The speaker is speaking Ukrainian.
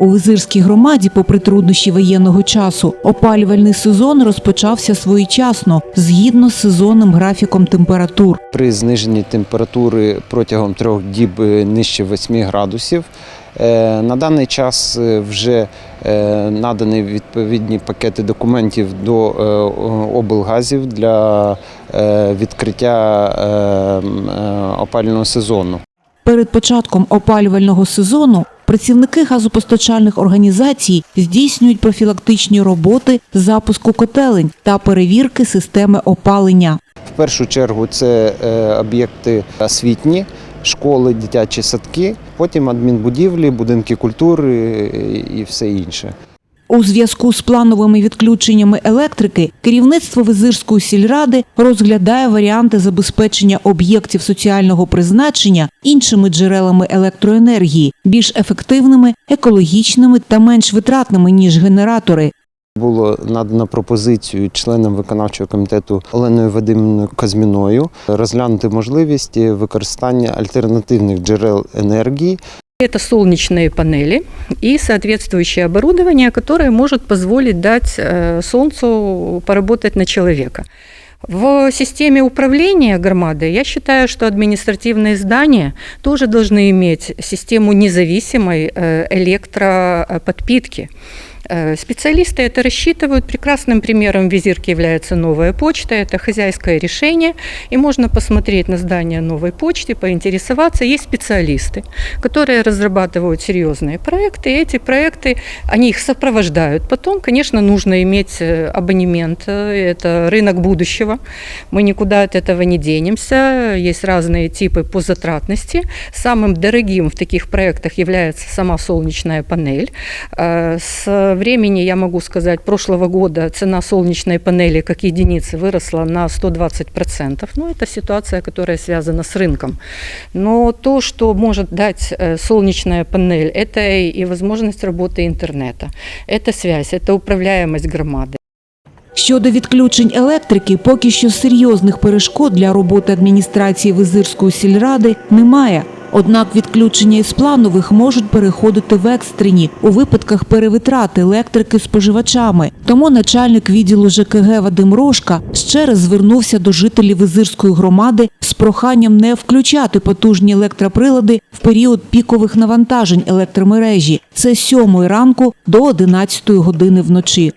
У Визирській громаді, попри труднощі воєнного часу, опалювальний сезон розпочався своєчасно, згідно з сезонним графіком температур. При зниженні температури протягом трьох діб е, нижче 8 градусів. е, На даний час е, вже надані відповідні пакети документів до облгазів для відкриття опалювального сезону. Перед початком опалювального сезону працівники газопостачальних організацій здійснюють профілактичні роботи з запуску котелень та перевірки системи опалення. В першу чергу це е, об'єкти освітні, школи, дитячі садки, потім адмінбудівлі, будинки культури е, і все інше. У зв'язку з плановими відключеннями електрики керівництво Визирської сільради розглядає варіанти забезпечення об'єктів соціального призначення іншими джерелами електроенергії, більш ефективними, екологічними та менш витратними ніж генератори. Було надано пропозицію членам виконавчого комітету Оленою Вадимівною Казміною розглянути можливість використання альтернативних джерел енергії Это солнечные панели и соответствующее оборудование, которое может позволить дать э, Солнцу поработать на человека. В системе управления громадой я считаю, что административные здания тоже должны иметь систему независимой э, электроподпитки. Э, Специалисты это рассчитывают. Прекрасным примером визирки является новая почта. Это хозяйское решение. И можно посмотреть на здание новой почты, поинтересоваться. Есть специалисты, которые разрабатывают серьезные проекты. И эти проекты, они их сопровождают. Потом, конечно, нужно иметь э, абонемент. Э, Это рынок будущего. Мы никуда от этого не денемся. Есть разные типы по затратности. Самым дорогим в таких проектах является сама солнечная панель. С времени, я могу сказать, прошлого года цена солнечной панели как единицы выросла на 120%. Ну, это ситуация, которая связана с рынком. Но то, что может дать э, солнечная панель, это и возможность работы интернета, это связь, это управляемость громады. Щодо відключень електрики, поки що серйозних перешкод для роботи адміністрації Визирської сільради немає. Однак відключення із планових можуть переходити в екстрені у випадках перевитрати електрики споживачами. Тому начальник відділу ЖКГ Вадим Рожка ще раз звернувся до жителів Визирської громади з проханням не включати потужні електроприлади в період пікових навантажень електромережі. Це з 7 ранку до 11 години вночі.